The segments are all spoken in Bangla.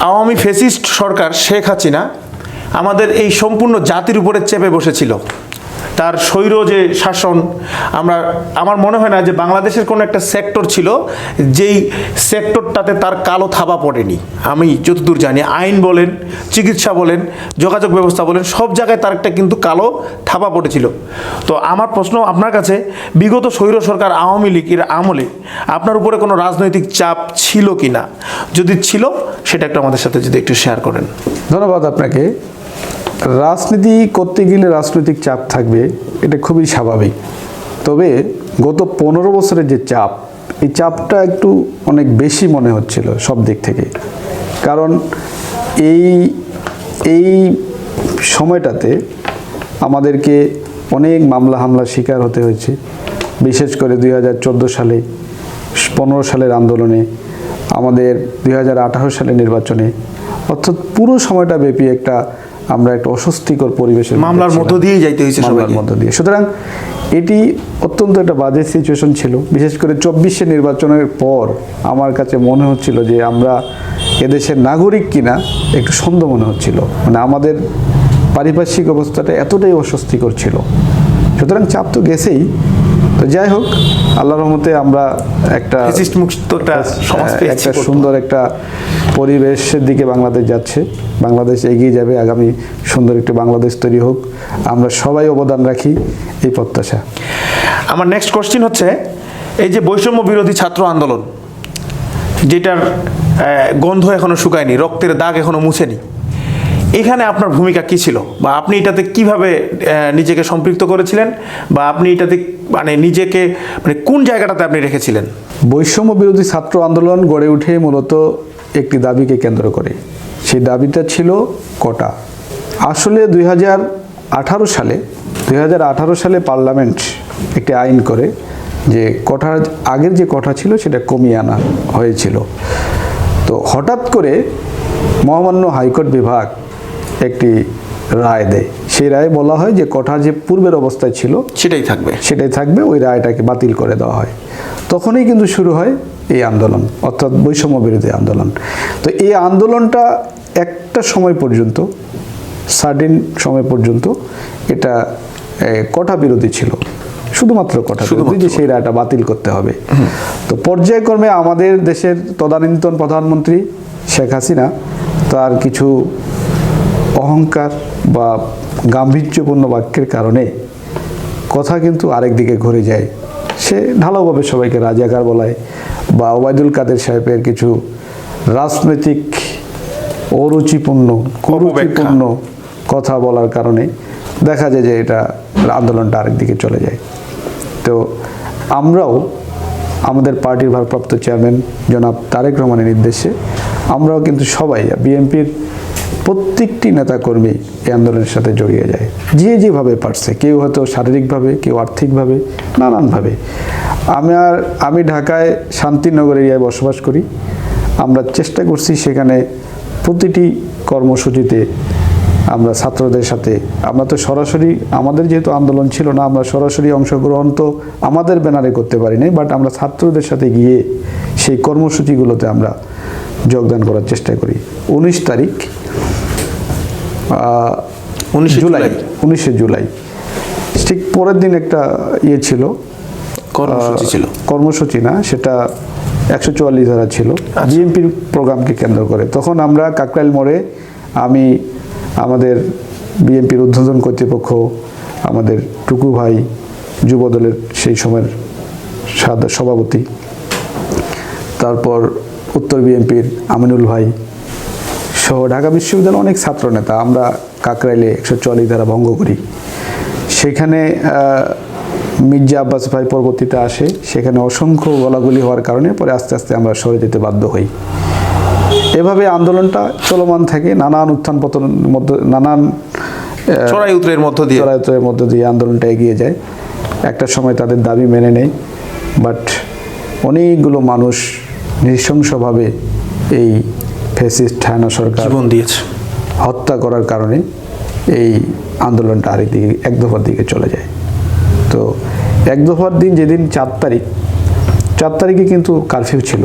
আওয়ামী ফেসিস্ট সরকার শেখ হাসিনা আমাদের এই সম্পূর্ণ জাতির উপরে চেপে বসেছিল। তার স্বৈর যে শাসন, আমরা, আমার মনে হয় না যে বাংলাদেশের কোনো একটা সেক্টর ছিল যেই সেক্টরটাতে তার কালো থাবা পড়েনি। আমি যতদূর জানি, আইন বলেন, চিকিৎসা বলেন, যোগাযোগ ব্যবস্থা বলেন, সব জায়গায় তার একটা কিন্তু কালো থাবা পড়েছিল। তো আমার প্রশ্ন আপনার কাছে, বিগত স্বৈর সরকার আওয়ামী লীগের আমলে আপনার উপরে কোনো রাজনৈতিক চাপ ছিল কি না যদি ছিল, সেটা একটু আমাদের সাথে যদি একটু শেয়ার করেন। ধন্যবাদ আপনাকে। রাজনীতি করতে গেলে রাজনৈতিক চাপ থাকবে, এটা খুবই স্বাভাবিক। তবে গত পনেরো বছরের যে চাপ, এই চাপটা একটু অনেক বেশি মনে হচ্ছিল সব দিক থেকে। কারণ এই এই সময়টাতে আমাদেরকে অনেক মামলা হামলার শিকার হতে হয়েছে। বিশেষ করে দুই হাজার চোদ্দ সালে, পনেরো সালের আন্দোলনে, আমাদের দুই হাজার আঠারো সালে নির্বাচনে। অর্থাৎ পুরো সময়টা ব্যাপী একটা আমরা একটা অস্বস্তিকর পরিবেশের মামলার মধ্য। দিয়েই যাইতে হয়েছে মামলার মধ্য দিয়ে। সুতরাং এটি অত্যন্ত একটা বাজে সিচুয়েশন ছিল। বিশেষ করে চব্বিশে নির্বাচনের পর আমার কাছে মনে হচ্ছিল যে আমরা এদেশের নাগরিক কিনা একটু সন্দেহ মনে হচ্ছিল। মানে আমাদের পারিপার্শ্বিক অবস্থাটা এতটাই অস্বস্তিকর ছিল। সুতরাং চাপ তো গেছেই। তো যাই হোক আল্লাহ রহমতে আমরা একটা একটা। সুন্দর একটা পরিবেশের দিকে বাংলাদেশ যাচ্ছে। বাংলাদেশ এগিয়ে যাবে আগামী সুন্দর একটি বাংলাদেশ তৈরি হোক। আমরা সবাই অবদান রাখি এই প্রত্যাশা। আমার নেক্সট কোশ্চিন হচ্ছে এই যে বৈষম্য বিরোধী ছাত্র আন্দোলন যেটার গন্ধ এখনও শুকায়নি রক্তের দাগ এখনও মুছেনি এখানে আপনার ভূমিকা কি ছিল? বা আপনি এটাতে কীভাবে নিজেকে সম্পৃক্ত করেছিলেন? বা আপনি এটাতে মানে নিজেকে মানে কোন জায়গাটাতে আপনি রেখেছিলেন? বৈষম্য বিরোধী ছাত্র আন্দোলন গড়ে উঠে মূলত একটি দাবিকে কেন্দ্র করে। সেই দাবিটা ছিল কোটা। আসলে দুই সালে, দুই হাজার আঠারো সালে পার্লামেন্ট একটি আইন করে যে কোঠার আগের যে কোঠা ছিল সেটা কমিয়ে আনা হয়েছিল। তো হঠাৎ করে মহামান্য হাইকোর্ট বিভাগ একটি রায় দেয়। সেই রায়ে বলা হয় যে কোঠা যে পূর্বের অবস্থায় ছিল সেটাই থাকবে। সেটাই থাকবে ওই রায়টাকে বাতিল করে দেওয়া হয়। তখনই কিন্তু শুরু হয় এই আন্দোলন অর্থাৎ বৈষম্য বিরোধী আন্দোলন। তো এই আন্দোলনটা একটা সময় পর্যন্ত সার্টিন সময় পর্যন্ত এটা কোটা বিরোধী ছিল। শুধুমাত্র কোটা বিরোধী যে সেই রায়টা বাতিল করতে হবে। তো পর্যায়ক্রমে আমাদের দেশের তদানীন্তন প্রধানমন্ত্রী শেখ হাসিনা তার কিছু অহংকার বা গাম্ভীর্যপূর্ণ বাক্যের কারণে কথা কিন্তু আরেক দিকে ঘুরে যায়। সে ঢালাওভাবে সবাইকে রাজাকার বলায় বা ওবায়দুল কাদের সাহেবের কিছু রাজনৈতিক অরুচিপূর্ণ কুরুচিপূর্ণ কথা বলার কারণে দেখা যায় যে এটা আন্দোলনটা আরেক দিকে চলে যায়। তো আমরাও আমাদের পার্টির ভারপ্রাপ্ত চেয়ারম্যান জনাব তারেক রহমানের নির্দেশে আমরাও কিন্তু সবাই বিএনপির প্রত্যেকটি নেতাকর্মী এই আন্দোলনের সাথে জড়িয়ে যায়। যে যেভাবে পারছে, কেউ হয়তো শারীরিকভাবে, কেউ আর্থিকভাবে, নানানভাবে। আমার আমি ঢাকায় শান্তিনগর এরিয়ায় বসবাস করি। আমরা চেষ্টা করছি সেখানে প্রতিটি কর্মসূচিতে আমরা ছাত্রদের সাথে। আমরা তো সরাসরি আমাদের যেহেতু আন্দোলন ছিল না আমরা সরাসরি অংশগ্রহণ তো আমাদের ব্যানারে করতে পারি নাই বাট আমরা ছাত্রদের সাথে গিয়ে সেই কর্মসূচিগুলোতে আমরা যোগদান করার চেষ্টা করি। উনিশ তারিখ 19 জুলাই। উনিশে জুলাই। ঠিক পরের দিন একটা ইয়ে ছিল কর্মসূচি ছিল। কর্মসূচি না সেটা একশো চুয়াল্লিশ ধারা ছিল। বিএনপির প্রোগ্রামকে কেন্দ্র করে। তখন আমরা কাকরাইল মোড়ে আমি আমাদের বিএনপির উদ্বোধন কর্তৃপক্ষ, আমাদের টুকু ভাই যুবদলের সেই সময়ের সভাপতি, তারপর উত্তর বিএনপির আমিনুল ভাই সহ ঢাকা বিশ্ববিদ্যালয়ের অনেক ছাত্র নেতা আমরা কাকরাইলে একশো চল্লিশ ধারা ভঙ্গ করি। সেখানে মির্জা আব্বাস ভাই পরবর্তীতে আসে, সেখানে অসংখ্য গলাগুলি হওয়ার কারণে পরে আস্তে আস্তে আমরা সরে যেতে বাধ্য হই। এভাবে আন্দোলনটা চলমান থাকে নানান উত্থান পতনের মধ্যে নানান চড়াই উত্তরের মধ্য দিয়ে। চড়াইতের মধ্য দিয়ে আন্দোলনটা এগিয়ে যায়। একটা সময় তাদের দাবি মেনে নেয় বাট অনেকগুলো মানুষ নৃশংসভাবে এই ফেসিস্ট ঠায়না সরকার জীবন দিয়েছে। হত্যা করার কারণে এই আন্দোলনটা আরেক দিকে এক দফার দিকে চলে যায়। তো এক দফার দিন যেদিন চার তারিখ চার তারিখে কিন্তু কারফিউ ছিল।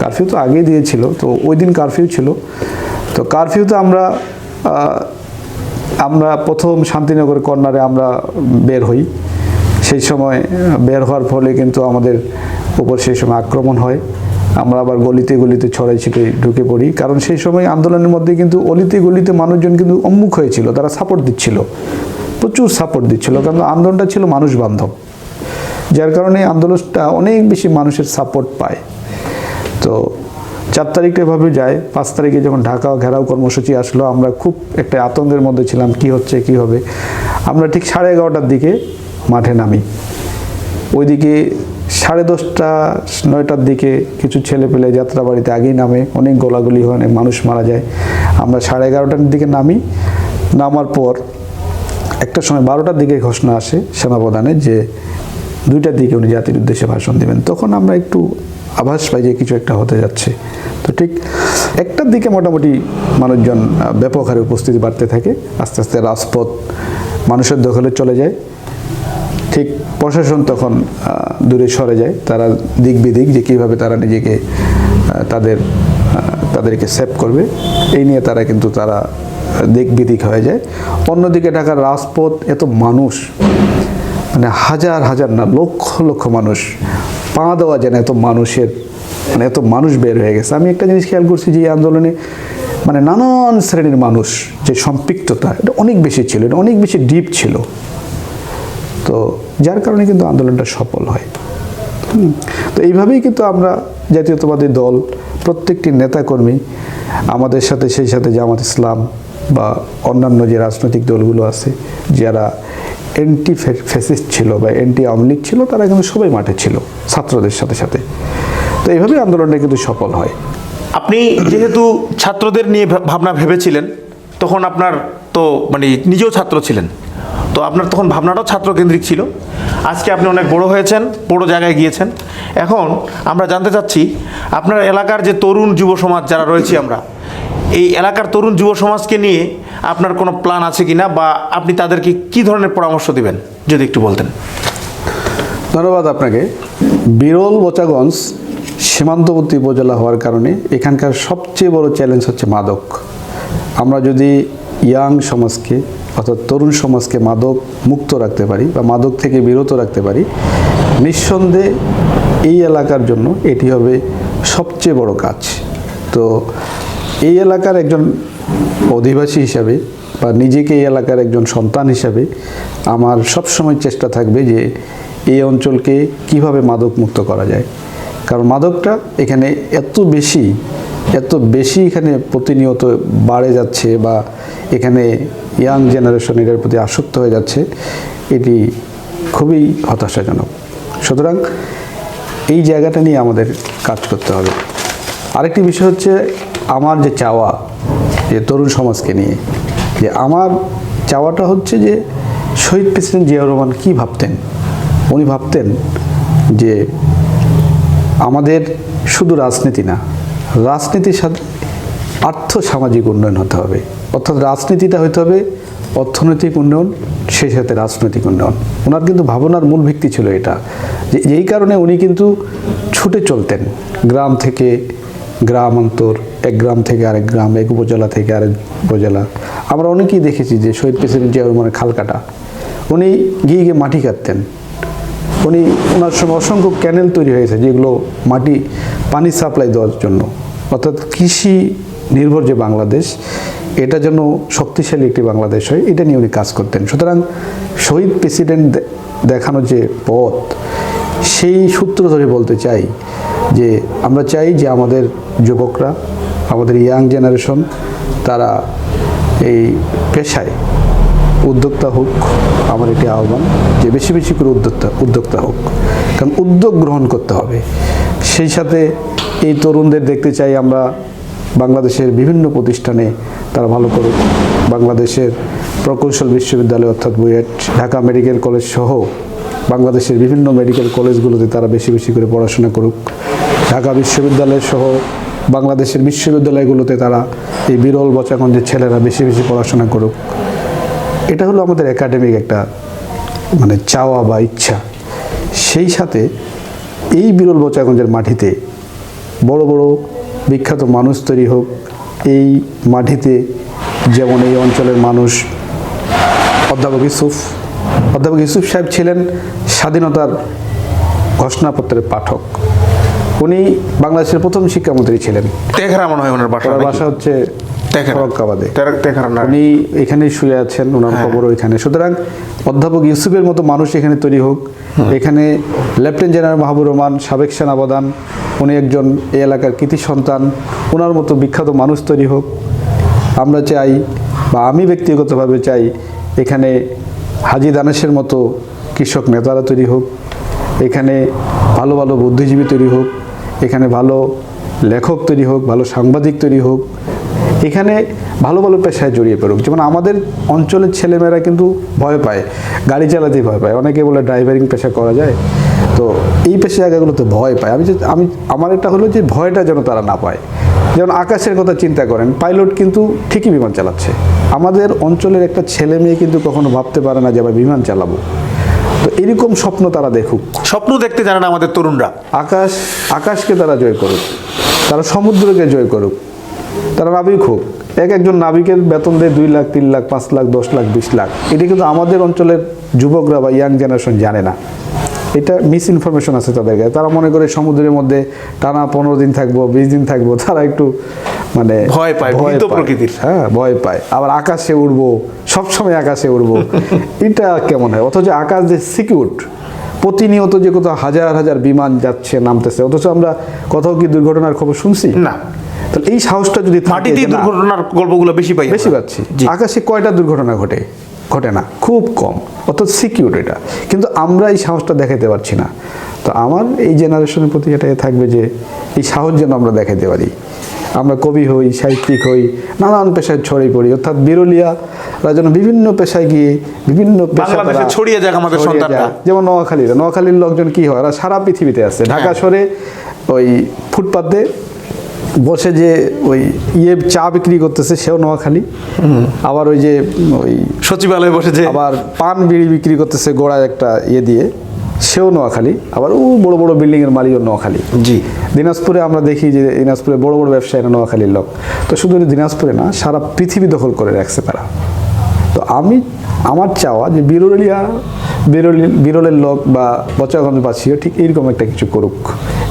কারফিউ তো আগেই দিয়েছিল, তো ওই দিন কারফিউ ছিল। তো কারফিউতে আমরা আমরা প্রথম শান্তিনগর কর্নারে আমরা বের হই। সেই সময় বের হওয়ার ফলে কিন্তু আমাদের উপর সেই সময় আক্রমণ হয়। আমরা আবার গলিতে গলিতে ছড়াই ছিটে ঢুকে পড়ি। কারণ সেই সময় আন্দোলনের মধ্যে কিন্তু অলিতে গলিতে মানুষজন কিন্তু উন্মুখ হয়েছিল, তারা সাপোর্ট দিচ্ছিল। প্রচুর সাপোর্ট দিচ্ছিল, কারণ আন্দোলনটা ছিল মানুষ বান্ধব যার কারণে আন্দোলনটা অনেক বেশি মানুষের সাপোর্ট পায়। তো চার তারিখটা এভাবে যায়, পাঁচ তারিখে যখন ঢাকা ঘেরাও কর্মসূচি আসলো, আমরা খুব একটা আতঙ্কের মধ্যে ছিলাম, কি হচ্ছে, কি হবে। আমরা ঠিক সাড়ে এগারোটার দিকে মাঠে নামি। ওইদিকে সাড়ে দশটা, নয়টার দিকে কিছু ছেলে পেলে যাত্রাবাড়িতে আগেই নামে, অনেক গোলাগুলি হয়, অনেক মানুষ মারা যায়। আমরা সাড়ে এগারোটার দিকে নামি। নামার পর একটা সময় বারোটার দিকে ঘোষণা আসে সেনাপ্রধানের যে দুইটার দিকে উনি জাতির উদ্দেশ্যে ভাষণ দেবেন। তখন আমরা একটু আভাস পাই যে কিছু একটা হতে যাচ্ছে। তো ঠিক একটার দিকে মোটামুটি মানুষজন ব্যাপক হারে উপস্থিতি বাড়তে থাকে। আস্তে আস্তে রাজপথ মানুষের দখলে চলে যায়। ঠিক প্রশাসন তখন দূরে সরে যায়। তারা দিক বিদিক যে কীভাবে তারা নিজেকে তাদের তাদেরকে সেভ করবে, এই নিয়ে তারা কিন্তু তারা দিক বিদিক হয়ে যায়। অন্যদিকে ঢাকার রাজপথ এত মানুষ মানে হাজার হাজার না, লক্ষ লক্ষ মানুষ পা দেওয়া যায় না, এত মানুষের মানে এত মানুষ বের হয়ে গেছে। আমি একটা জিনিস খেয়াল করছি যে এই আন্দোলনে মানে নানান শ্রেণির মানুষ যে সম্পৃক্ততা, এটা অনেক বেশি ছিল, এটা অনেক বেশি ডিপ ছিল। তো যার কারণে কিন্তু আন্দোলনটা সফল হয়। তো এইভাবেই কিন্তু আমরা জাতীয়তাবাদী দল, প্রত্যেকটি নেতাকর্মী, আমাদের সাথে, সেই সাথে জামাত ইসলাম বা অন্যান্য যে রাজনৈতিক দলগুলো আছে, যারা অ্যান্টি ফ্যাসিস্ট ছিল বা অ্যান্টি আওয়ামী লীগ ছিল, তারা কিন্তু সবাই মাঠে ছিল, ছাত্রদের সাথে সাথে। তো এইভাবেই আন্দোলনটা কিন্তু সফল হয়। আপনি যেহেতু ছাত্রদের নিয়ে ভাবনা ভেবেছিলেন, তখন আপনার তো মানে নিজেও ছাত্র ছিলেন। তো আপনার তখন ভাবনাটাও ছাত্রকেন্দ্রিক ছিল। আজকে আপনি অনেক বড় হয়েছেন, বড় জায়গায় গিয়েছেন। এখন আমরা জানতে চাচ্ছি, আপনার এলাকার যে তরুণ যুব সমাজ যারা রয়েছি আমরা এই এলাকার তরুণ যুব সমাজকে নিয়ে আপনার কোনো প্ল্যান আছে কি না বা আপনি তাদেরকে কি ধরনের পরামর্শ দিবেন? যদি একটু বলতেন। ধন্যবাদ আপনাকে। বিরল বোচাগঞ্জ সীমান্তবর্তী উপজেলা হওয়ার কারণে এখানকার সবচেয়ে বড় চ্যালেঞ্জ হচ্ছে মাদক। আমরা যদি ইয়াং সমাজকে অর্থাৎ তরুণ সমাজকে মাদক মুক্ত রাখতে পারি বা মাদক থেকে বিরত রাখতে পারি, নিঃসন্দেহে এই এলাকার জন্য এটি হবে সবচেয়ে বড় কাজ। তো এই এলাকার একজন অধিবাসী হিসাবে বা নিজেকে এই এলাকার একজন সন্তান হিসাবে আমার সবসময় চেষ্টা থাকবে যে এই অঞ্চলকে কীভাবে মাদক মুক্ত করা যায়। কারণ মাদকটা এখানে এত বেশি এত বেশি এখানে প্রতিনিয়ত বাড়ে যাচ্ছে বা এখানে ইয়াং জেনারেশন এটার প্রতি আসক্ত হয়ে যাচ্ছে, এটি খুবই হতাশাজনক। সুতরাং এই জায়গাটা নিয়ে আমাদের কাজ করতে হবে। আরেকটি বিষয় হচ্ছে আমার যে চাওয়া যে তরুণ সমাজকে নিয়ে, যে আমার চাওয়াটা হচ্ছে যে শহীদ প্রেসিডেন্ট জিয়াউর রহমান কী ভাবতেন? উনি ভাবতেন যে আমাদের শুধু রাজনীতি না, রাজনীতির সাথে আর্থ সামাজিক উন্নয়ন হতে হবে। অর্থাৎ রাজনীতিটা হতে হবে অর্থনৈতিক উন্নয়ন, সেই সাথে রাজনৈতিক উন্নয়ন। ওনার কিন্তু ভাবনার মূল ভিত্তি ছিল এটা। যে এই কারণে উনি কিন্তু ছুটে চলতেন। গ্রাম থেকে গ্রাম অন্তর এক গ্রাম থেকে আরেক গ্রাম, এক উপজেলা থেকে আরেক উপজেলা। আমরা অনেকেই দেখেছি যে শহীদ প্রেসিডেন্ট জিয়াউর রহমানের খাল কাটা উনি গিয়ে গিয়ে মাটি কাটতেন। উনি, ওনার সময় অসংখ্য ক্যানেল তৈরি হয়েছে যেগুলো মাটি পানি সাপ্লাই দেওয়ার জন্য। অর্থাৎ কৃষি নির্ভর যে বাংলাদেশ, এটা যেন শক্তিশালী একটি বাংলাদেশ হয়, এটা নিয়ে উনি কাজ করতেন। সুতরাং শহীদ প্রেসিডেন্ট দেখানো যে পথ, সেই সূত্র ধরে বলতে চাই যে, আমরা চাই যে আমাদের যুবকরা আমাদের ইয়াং জেনারেশন, তারা এই পেশায় উদ্যোক্তা হোক, আমার এটি আহ্বান যে বেশি বেশি করে উদ্যোক্তা উদ্যোক্তা হোক। কারণ উদ্যোগ গ্রহণ করতে হবে। সেই সাথে এই তরুণদের দেখতে চাই আমরা, বাংলাদেশের বিভিন্ন প্রতিষ্ঠানে তারা ভালো করুক। বাংলাদেশের প্রকৌশল বিশ্ববিদ্যালয় অর্থাৎ বুয়েট, ঢাকা মেডিকেল কলেজ সহ বাংলাদেশের বিভিন্ন মেডিকেল কলেজগুলোতে তারা বেশি বেশি করে পড়াশোনা করুক। ঢাকা বিশ্ববিদ্যালয় সহ বাংলাদেশের বিশ্ববিদ্যালয়গুলোতে তারা এই বিরল বচাগঞ্জের ছেলেরা বেশি বেশি পড়াশোনা করুক। এটা হলো আমাদের একাডেমিক একটা মানে চাওয়া বা ইচ্ছা। সেই সাথে এই বিরল বচাগঞ্জের মাটিতে বড় বড় বিখ্যাত মানুষ তৈরি হোক। এই মাটিতে যেমন এই অঞ্চলের মানুষ অধ্যাপক ইউসুফ অধ্যাপক ইউসুফ সাহেব ছিলেন স্বাধীনতার ঘোষণাপত্রের পাঠক। উনি বাংলাদেশের প্রথম শিক্ষামন্ত্রী ছিলেন। তেঘরা মনে হয় ওনার বাসা বাসা হচ্ছে ফরক্কাবাদে। উনি এখানেই শুয়ে আছেন ওনার খবরও এখানে সুতরাং অধ্যাপক ইউসুফের মতো মানুষ এখানে তৈরি হোক। এখানে লেফটেন্যান্ট জেনারেল মাহবুব রহমান সাবেক সেনাপ্রধান উনি একজন এই এলাকার কৃতি সন্তান ওনার মতো বিখ্যাত মানুষ তৈরি হোক। আমরা চাই বা আমি ব্যক্তিগতভাবে চাই এখানে হাজি দানেশের মতো কৃষক নেতারা তৈরি হোক। এখানে ভালো ভালো বুদ্ধিজীবী তৈরি হোক। এখানে ভালো লেখক তৈরি হোক, ভালো সাংবাদিক তৈরি হোক, এখানে ভালো ভালো পেশায় জড়িয়ে পড়ুক। যেমন আমাদের অঞ্চলের ছেলেমেয়েরা কিন্তু ভয় পায়, গাড়ি চালাতেই ভয় পায়। অনেকে বলে ড্রাইভারিং পেশা করা যায়। তো এই পেশা জায়গাগুলোতে ভয় পায়। আমি আমি আমার একটা হলো যে ভয়টা যেন তারা না পায়। যেমন আকাশের কথা চিন্তা করেন, পাইলট কিন্তু ঠিকই বিমান চালাচ্ছে। আমাদের অঞ্চলের একটা ছেলে মেয়ে কিন্তু কখনো ভাবতে পারে না যে আমি বিমান চালাবো। তো এরকম স্বপ্ন তারা দেখুক। স্বপ্ন দেখতে জানে না আমাদের তরুণরা। আকাশ আকাশকে তারা জয় করুক। তারা সমুদ্রকে জয় করুক। তারা নাবিক হোক। এক একজন নাবিকের বেতন দেয় দুই লাখ তিন লাখ পাঁচ লাখ দশ লাখ বিশ লাখ। এটি কিন্তু আমাদের অঞ্চলের যুবকরা বা ইয়াং জেনারেশন জানে না। এটা মিস ইনফরমেশন আছে তাদের কাছে তারা মনে করে সমুদ্রের মধ্যে টানা পনেরো দিন থাকব বিশ দিন থাকব। তারা একটু মানে ভয় পায়, ভীত প্রকৃতির। হ্যাঁ ভয় পায়। আবার আকাশে উড়বো সবসময় আকাশে উড়বো। এটা কেমন হয়? অথচ আকাশ যে সিকিউর প্রতিনিয়ত যে কোথাও হাজার হাজার বিমান যাচ্ছে নামতেছে অথচ আমরা কোথাও কি দুর্ঘটনার খবর শুনছি? না। তাহলে এই সাহসটা যদি থাকে মাটিতেই দুর্ঘটনার গল্পগুলো বেশি পাই বেশি পাচ্ছি। আকাশে কয়টা দুর্ঘটনা ঘটে? ঘটে না খুব কম। অর্থাৎ সিকিউর এটা। কিন্তু আমরা এই সাহসটা দেখাতে পারছি না। তো আমার এই জেনারেশনের প্রতি এটাই থাকবে যে এই সাহস যেন আমরা দেখাতে পারি। আমরা কবি হই সাহিত্যিক হই নানান পেশায় ছড়িয়ে পড়ি। অর্থাৎ বিরলিয়ারা যেন বিভিন্ন পেশায় গিয়ে বিভিন্ন পেশা ছড়িয়ে যাক আমাদের সন্তানরা। যেমন নোয়াখালীর নোয়াখালীর লোকজন কি হয়? ওরা সারা পৃথিবীতে আছে। ঢাকা হ্যাঁ। শহরে ওই ফুটপাতে বসে যে ওই ইয়ে চা বিক্রি করতেছে সেও নোয়াখালী। আবার ওই যে ওই সচিবালয়ে বসে যে আবার পান বিড়ি বিক্রি করতেছে গোড়ায় একটা ইয়ে দিয়ে সেও নোয়াখালী। আবার ও বড় বড় বিল্ডিং এর মালিকও নোয়াখালী। জি। দিনাজপুরে আমরা দেখি যে দিনাজপুরে বড় বড় ব্যবসায়ীরা নোয়াখালীর লোক। তো শুধু দিনাজপুরে না সারা পৃথিবী দখল করে রাখছে তারা। তো আমি, আমার চাওয়া যে বিরলিয়া, বিরলি, বিরলের লোক বা বচাগঞ্জবাসীও ঠিক এরকম একটা কিছু করুক,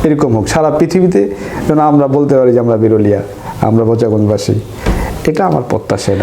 এরকম হোক। সারা পৃথিবীতে যেন আমরা বলতে পারি যে আমরা বিরলিয়া, আমরা বচাগঞ্জবাসী এটা আমার প্রত্যাশা।